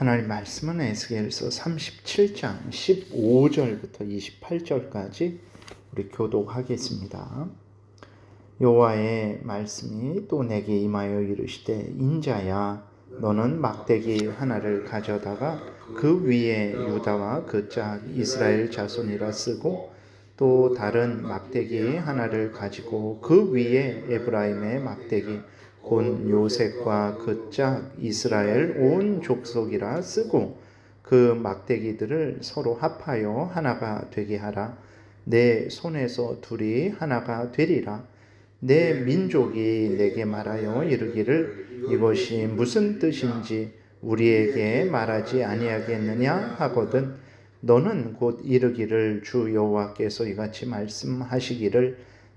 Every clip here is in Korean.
하나님 말씀은 에스겔서 37장 15절부터 28절까지 우리 교독하겠습니다. 여호와의 말씀이 또 내게 임하여 이르시되 인자야 너는 막대기 하나를 가져다가 그 위에 유다와 그 짝 이스라엘 자손이라 쓰고 또 다른 막대기 하나를 가지고 그 위에 에브라임의 막대기 곧 요셉과 그 짝 이스라엘 온 족속이라 쓰고 그 막대기들을 서로 합하여 하나가 되게 하라. 내 손에서 둘이 하나가 되리라. 내 민족이 내게 말하여 이르기를 이것이 무슨 뜻인지 우리에게 말하지 아니하겠느냐 하거든 너는 곧 이르기를 주 여호와께서 이같이 말씀하시기를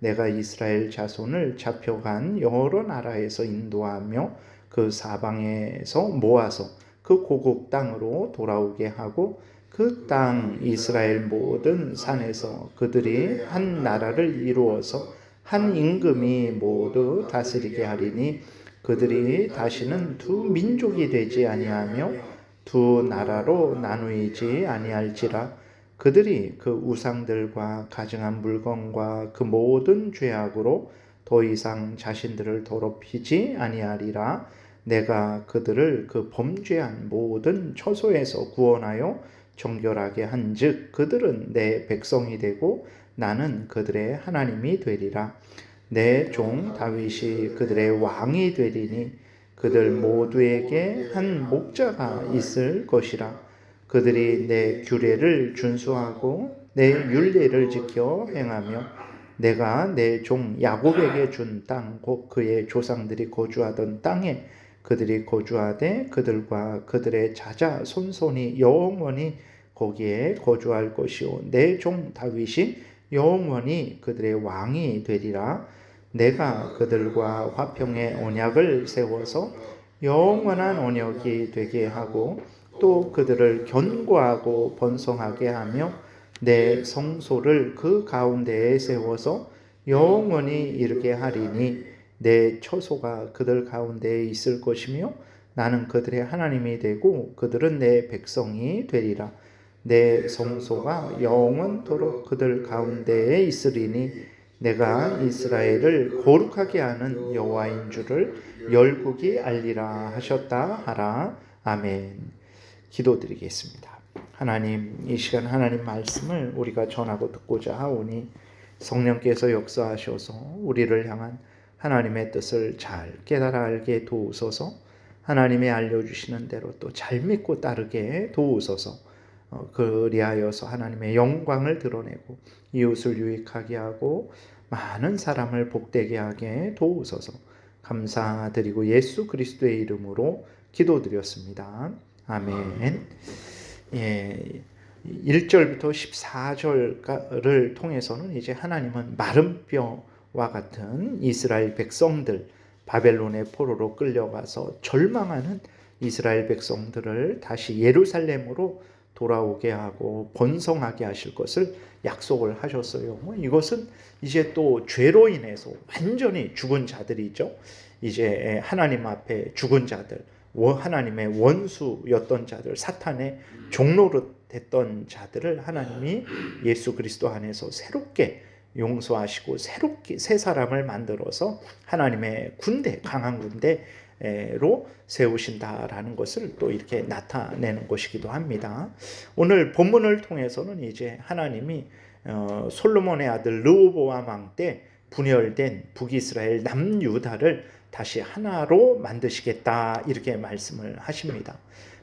내가 이스라엘 자손을 잡혀간 여러 나라에서 인도하며 그 사방에서 모아서 그 고국 땅으로 돌아오게 하고 그 땅 이스라엘 모든 산에서 그들이 한 나라를 이루어서 한 임금이 모두 다스리게 하리니 그들이 다시는 두 민족이 되지 아니하며 두 나라로 나누이지 아니할지라 그들이 그 우상들과 가증한 물건과 그 모든 죄악으로 더 이상 자신들을 더럽히지 아니하리라. 내가 그들을 그 범죄한 모든 처소에서 구원하여 정결하게 한즉 그들은 내 백성이 되고 나는 그들의 하나님이 되리라. 내 종 다윗이 그들의 왕이 되리니 그들 모두에게 한 목자가 있을 것이라 그들이 내 규례를 준수하고 내 율례를 지켜 행하며 내가 내 종 야곱에게 준 땅 곧 그의 조상들이 거주하던 땅에 그들이 거주하되 그들과 그들의 자자 손손이 영원히 거기에 거주할 것이요. 내 종 다윗이 영원히 그들의 왕이 되리라. 내가 그들과 화평의 언약을 세워서 영원한 언약이 되게 하고 또 그들을 견고하고 번성하게 하며 내 성소를 그 가운데에 세워서 영원히 이르게 하리니 내 처소가 그들 가운데에 있을 것이며 나는 그들의 하나님이 되고 그들은 내 백성이 되리라 내 성소가 영원토록 그들 가운데에 있으리니 내가 이스라엘을 거룩하게 하는 여호와인 줄을 열국이 알리라 하셨다 하라 아멘. 기도드리겠습니다. 하나님 이 시간 하나님 말씀을 우리가 전하고 듣고자 하오니 성령께서 역사하셔서 우리를 향한 하나님의 뜻을 잘 깨달아 알게 도우소서. 하나님의 알려주시는 대로 또 잘 믿고 따르게 도우소서. 어, 그리하여서 하나님의 영광을 드러내고 이웃을 유익하게 하고 많은 사람을 복되게 하게 도우소서. 감사드리고 예수 그리스도의 이름으로 기도드렸습니다. 아멘. 예. 1절부터 14절을 통해서는 이제 하나님은 마른 뼈와 같은 이스라엘 백성들 바벨론의 포로로 끌려가서 절망하는 이스라엘 백성들을 다시 예루살렘으로 돌아오게 하고 번성하게 하실 것을 약속을 하셨어요. 뭐 이것은 이제 또 죄로 인해서 완전히 죽은 자들이죠. 이제 하나님 앞에 죽은 자들, 하나님의 원수였던 자들, 사탄의 종로로 됐던 자들을 하나님이 예수 그리스도 안에서 새롭게 용서하시고 새롭게 새 사람을 만들어서 하나님의 군대, 강한 군대로 세우신다라는 것을 또 이렇게 나타내는 것이기도 합니다. 오늘 본문을 통해서는 이제 하나님이 어, 솔로몬의 아들 르호보암 왕때 분열된 북이스라엘 남유다를 다시 하나로 만드시겠다 이렇게 말씀을 하십니다.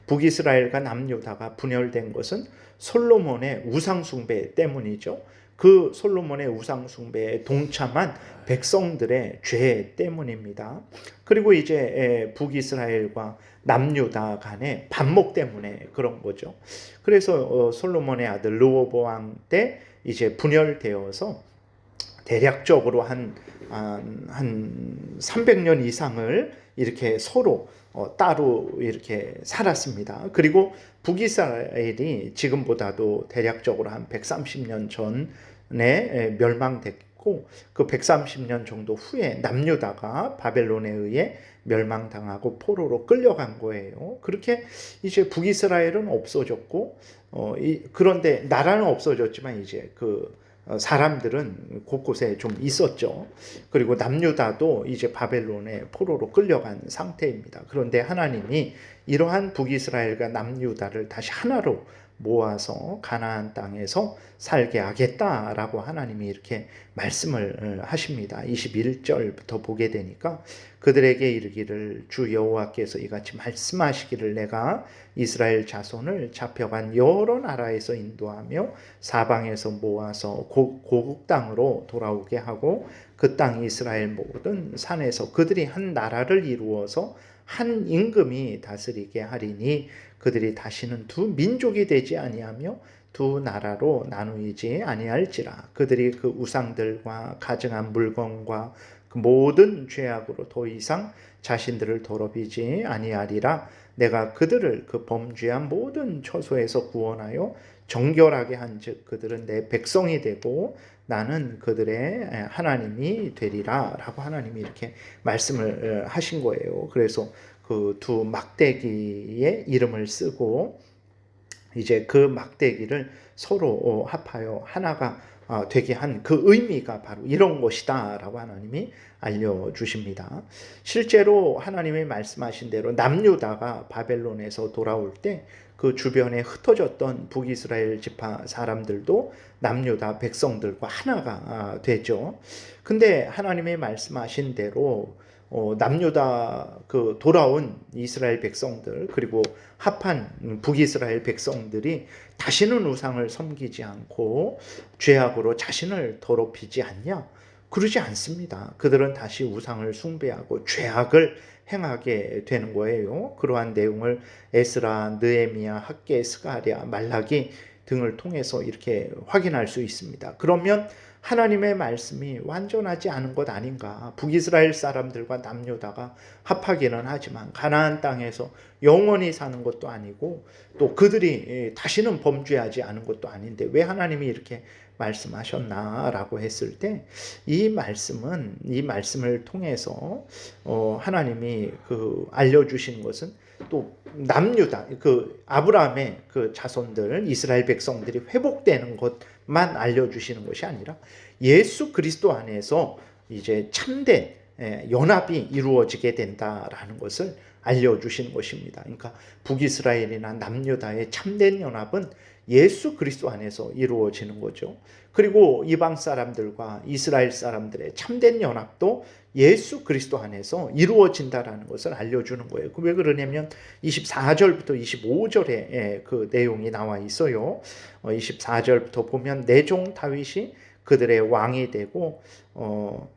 북이스라엘과 남유다가 분열된 것은 솔로몬의 우상 숭배 때문이죠. 그 솔로몬의 우상 숭배에 동참한 백성들의 죄 때문입니다. 그리고 이제 북이스라엘과 남유다 간의 반목 때문에 그런 거죠. 그래서 어, 솔로몬의 아들 르호보암 때 이제 분열되어서 대략적으로 한, 한, 300년 이상을 이렇게 서로 어, 따로 이렇게 살았습니다. 그리고 북이스라엘이 지금보다도 대략적으로 한 130년 전에 멸망됐고 그 130년 정도 후에 남유다가 바벨론에 의해 멸망당하고 포로로 끌려간 거예요. 그렇게 이제 북이스라엘은 없어졌고 어, 이, 그런데 나라는 없어졌지만 이제 그 어, 사람들은 곳곳에 좀 있었죠. 그리고 남유다도 이제 바벨론의 포로로 끌려간 상태입니다. 그런데 하나님이 이러한 북이스라엘과 남유다를 다시 하나로 모아서 가나안 땅에서 살게 하겠다라고 하나님이 이렇게 말씀을 어, 하십니다. 21절부터 보게 되니까 그들에게 이르기를 주 여호와께서 이같이 말씀하시기를 내가 이스라엘 자손을 잡혀간 여러 나라에서 인도하며 사방에서 모아서 고, 고국 땅으로 돌아오게 하고 그 땅 이스라엘 모든 산에서 그들이 한 나라를 이루어서 한 임금이 다스리게 하리니 그들이 다시는 두 민족이 되지 아니하며 두 나라로 나누이지 아니할지라. 그들이 그 우상들과 가증한 물건과 그 모든 죄악으로 더 이상 자신들을 더럽히지 아니하리라. 내가 그들을 그 범죄한 모든 처소에서 구원하여 정결하게 한즉 그들은 내 백성이 되고 나는 그들의 하나님이 되리라 라고 하나님이 이렇게 말씀을 하신 거예요. 그래서 그 두 막대기의 이름을 쓰고 이제 그 막대기를 서로 합하여 하나가 되게 한 그 의미가 바로 이런 것이다라고 하나님이 알려주십니다. 실제로 하나님이 말씀하신 대로 남유다가 바벨론에서 돌아올 때 그 주변에 흩어졌던 북이스라엘 지파 사람들도 남유다 백성들과 하나가 되죠. 근데 하나님이 말씀하신 대로 어, 남유다 그 돌아온 이스라엘 백성들 그리고 합한 북이스라엘 백성들이 다시는 우상을 섬기지 않고 죄악으로 자신을 더럽히지 않냐? 그러지 않습니다. 그들은 다시 우상을 숭배하고 죄악을 행하게 되는 거예요. 그러한 내용을 에스라, 느에미야, 학계, 스가랴, 말라기 등을 통해서 이렇게 확인할 수 있습니다. 그러면 하나님의 말씀이 완전하지 않은 것 아닌가. 북이스라엘 사람들과 남유다가 합하기는 하지만 가나안 땅에서 영원히 사는 것도 아니고 또 그들이 예, 다시는 범죄하지 않은 것도 아닌데 왜 하나님이 이렇게 말씀하셨나라고 했을 때 이 말씀은 이 말씀을 통해서 어 하나님이 그 알려 주신 것은 또 남유다 그 아브라함의 그 자손들 이스라엘 백성들이 회복되는 것만 알려주시는 것이 아니라 예수 그리스도 안에서 이제 참된 연합이 이루어지게 된다라는 것을 알려주시는 것입니다. 그러니까 북이스라엘이나 남유다의 참된 연합은 예수 그리스도 안에서 이루어지는 거죠. 그리고 이방 사람들과 이스라엘 사람들의 참된 연합도 예수 그리스도 안에서 이루어진다라는 것을 알려주는 거예요. 왜 그러냐면 24절부터 25절에 그 내용이 나와 있어요. 24절부터 어, 보면 내종 다윗이 그들의 왕이 되고 어,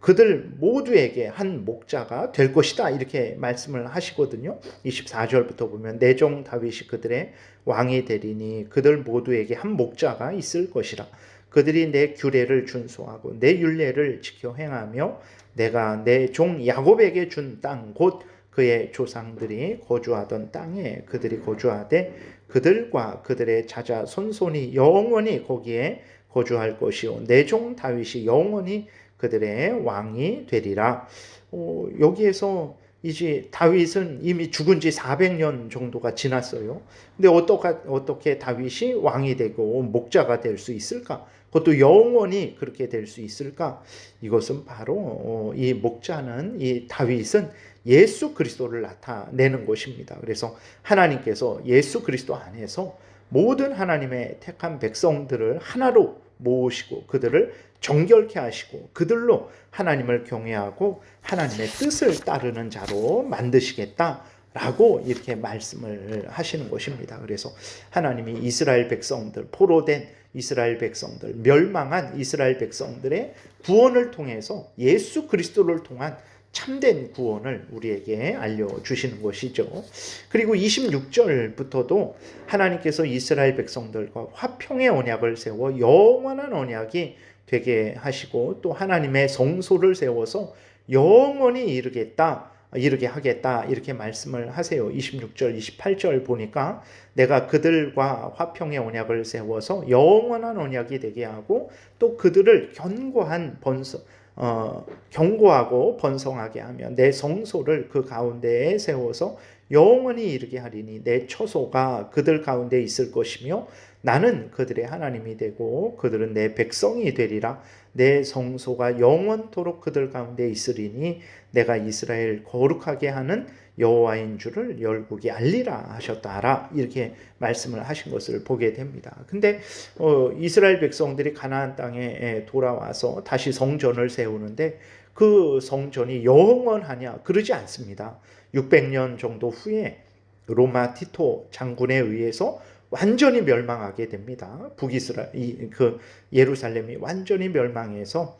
그들 모두에게 한 목자가 될 것이다 이렇게 말씀을 하시거든요. 24절부터 보면 내종 다윗이 그들의 왕이 되리니 그들 모두에게 한 목자가 있을 것이라. 그들이 내 규례를 준수하고 내 율례를 지켜 행하며 내가 내 종 야곱에게 준 땅 곧 그의 조상들이 거주하던 땅에 그들이 거주하되 그들과 그들의 자자 손손이 영원히 거기에 거주할 것이요 내 종 다윗이 영원히 그들의 왕이 되리라. 어, 여기에서 이제 다윗은 이미 죽은 지 400년 정도가 지났어요. 근데 어떻게, 어떻게 다윗이 왕이 되고 목자가 될 수 있을까? 그것도 영원히 그렇게 될 수 있을까? 이것은 바로 어, 이 목자는 이 다윗은 예수 그리스도를 나타내는 것입니다. 그래서 하나님께서 예수 그리스도 안에서 모든 하나님의 택한 백성들을 하나로 모으시고 그들을 정결케 하시고 그들로 하나님을 경외하고 하나님의 뜻을 따르는 자로 만드시겠다. 라고 이렇게 말씀을 하시는 것입니다. 그래서 하나님이 이스라엘 백성들, 포로된 이스라엘 백성들, 멸망한 이스라엘 백성들의 구원을 통해서 예수 그리스도를 통한 참된 구원을 우리에게 알려주시는 것이죠. 그리고 26절부터도 하나님께서 이스라엘 백성들과 화평의 언약을 세워 영원한 언약이 되게 하시고 또 하나님의 성소를 세워서 영원히 이르겠다. 이르게 하겠다 이렇게 말씀을 하세요. 26절, 28절 보니까 내가 그들과 화평의 언약을 세워서 영원한 언약이 되게 하고 또 그들을 견고한 번성 어, 경고하고 번성하게 하며 내 성소를 그 가운데에 세워서 영원히 이르게 하리니 내 처소가 그들 가운데 있을 것이며 나는 그들의 하나님이 되고 그들은 내 백성이 되리라 내 성소가 영원토록 그들 가운데 있으리니 내가 이스라엘 거룩하게 하는 여호와인 줄을 열국이 알리라 하셨다라 이렇게 말씀을 하신 것을 보게 됩니다. 근데 어, 이스라엘 백성들이 가나안 땅에 돌아와서 다시 성전을 세우는데 그 성전이 영원하냐 그러지 않습니다. 600년 정도 후에 로마 티토 장군에 의해서 완전히 멸망하게 됩니다. 북이스라 그 예루살렘이 완전히 멸망해서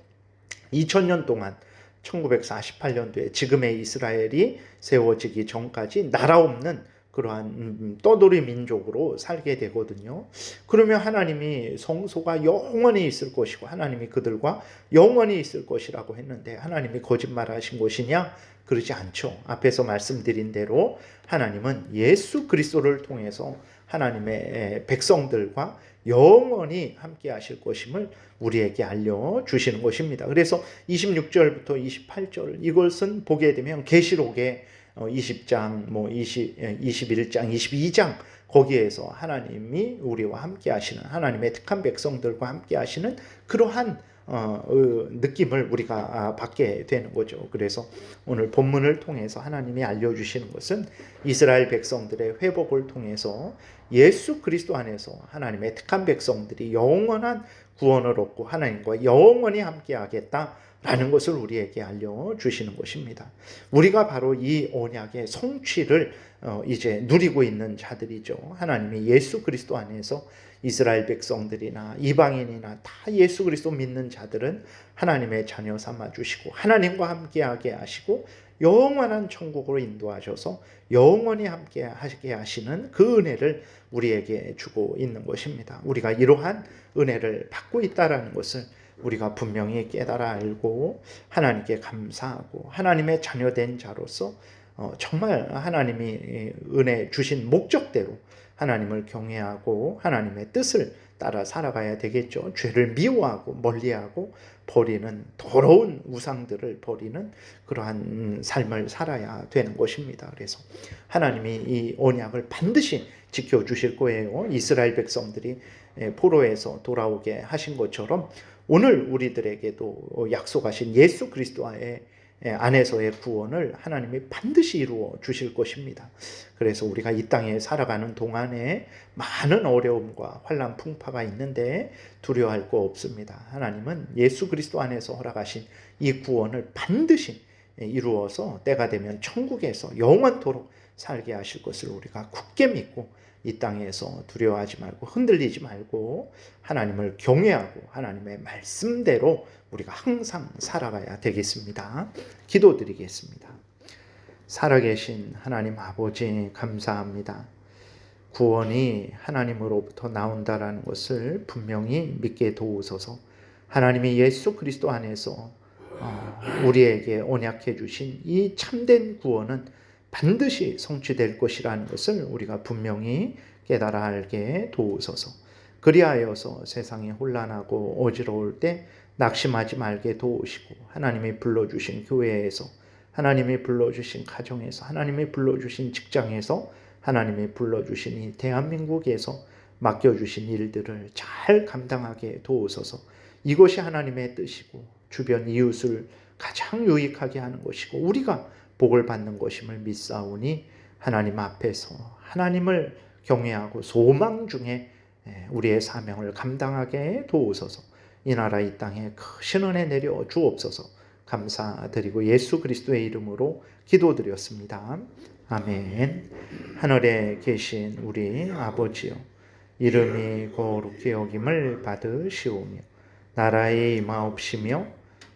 2000년 동안 1948년도에 지금의 이스라엘이 세워지기 전까지 나라 없는 그러한 음, 떠돌이 민족으로 살게 되거든요. 그러면 하나님이 성소가 영원히 있을 것이고 하나님이 그들과 영원히 있을 것이라고 했는데 하나님이 거짓말하신 것이냐? 그러지 않죠. 앞에서 말씀드린 대로 하나님은 예수 그리스도를 통해서 하나님의 백성들과 영원히 함께 하실 것임을 우리에게 알려 주시는 것입니다. 그래서 26절부터 28절 이것은 보게 되면 계시록의 20장 뭐 20, 21장 22장 거기에서 하나님이 우리와 함께 하시는 하나님의 특한 백성들과 함께 하시는 그러한 어, 느낌을 우리가 아, 받게 되는 거죠. 그래서 오늘 본문을 통해서 하나님이 알려주시는 것은 이스라엘 백성들의 회복을 통해서 예수 그리스도 안에서 하나님의 특한 백성들이 영원한 구원을 얻고 하나님과 영원히 함께하겠다 라는 것을 우리에게 알려주시는 것입니다. 우리가 바로 이 언약의 성취를 어, 이제 누리고 있는 자들이죠. 하나님이 예수 그리스도 안에서 이스라엘 백성들이나 이방인이나 다 예수 그리스도 믿는 자들은 하나님의 자녀 삼아 주시고 하나님과 함께하게 하시고 영원한 천국으로 인도하셔서 영원히 함께 하게 하시는 그 은혜를 우리에게 주고 있는 것입니다. 우리가 이러한 은혜를 받고 있다라는 것을 우리가 분명히 깨달아 알고 하나님께 감사하고 하나님의 자녀된 자로서 어, 정말 하나님이 은혜 주신 목적대로 하나님을 경외하고 하나님의 뜻을 따라 살아가야 되겠죠. 죄를 미워하고 멀리하고 버리는 더러운 우상들을 버리는 그러한 삶을 살아야 되는 것입니다. 그래서 하나님이 이 언약을 반드시 지켜 주실 거예요. 이스라엘 백성들이 포로에서 돌아오게 하신 것처럼 오늘 우리들에게도 약속하신 예수 그리스도와의 예, 안에서의 구원을 하나님이 반드시 이루어 주실 것입니다. 그래서 우리가 이 땅에 살아가는 동안에 많은 어려움과 환란 풍파가 있는데 두려워할 거 없습니다. 하나님은 예수 그리스도 안에서 허락하신 이 구원을 반드시 이루어서 때가 되면 천국에서 영원토록 살게 하실 것을 우리가 굳게 믿고 이 땅에서 두려워하지 말고 흔들리지 말고 하나님을 경외하고 하나님의 말씀대로 우리가 항상 살아가야 되겠습니다. 기도드리겠습니다. 살아계신 하나님 아버지 감사합니다. 구원이 하나님으로부터 나온다라는 것을 분명히 믿게 도우소서. 하나님이 예수 그리스도 안에서 어, 우리에게 언약해 주신 이 참된 구원은 반드시 성취될 것이라는 것을 우리가 분명히 깨달아 알게 도우소서. 그리하여서 세상이 혼란하고 어지러울 때 낙심하지 말게 도우시고 하나님이 불러주신 교회에서 하나님이 불러주신 가정에서 하나님이 불러주신 직장에서 하나님이 불러주신 이 대한민국에서 맡겨주신 일들을 잘 감당하게 도우소서 이것이 하나님의 뜻이고 주변 이웃을 가장 유익하게 하는 것이고 우리가 복을 받는 것임을 믿사오니 하나님 앞에서 하나님을 경외하고 소망 중에 우리의 사명을 감당하게 도우소서. 이 나라 이 땅에 크신 은혜 내려 주옵소서. 감사드리고 예수 그리스도의 이름으로 기도드렸습니다. 아멘. 하늘에 계신 우리 아버지요 이름이 거룩히 여김을 받으시오며 나라의 임하옵시며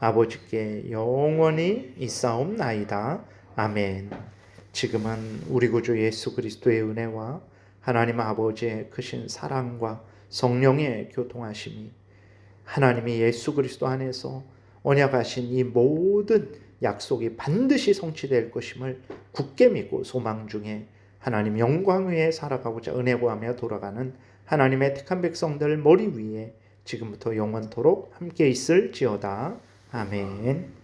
아버지께 영원히 있사옵나이다 아멘 지금은 우리 구주 예수 그리스도의 은혜와 하나님 아버지의 크신 사랑과 성령의 교통하심이 하나님이 예수 그리스도 안에서 언약하신 이 모든 약속이 반드시 성취될 것임을 굳게 믿고 소망 중에 하나님 영광 위에 살아가고자 은혜 구하며 돌아가는 하나님의 택한 백성들 머리 위에 지금부터 영원토록 함께 있을지어다. 아멘.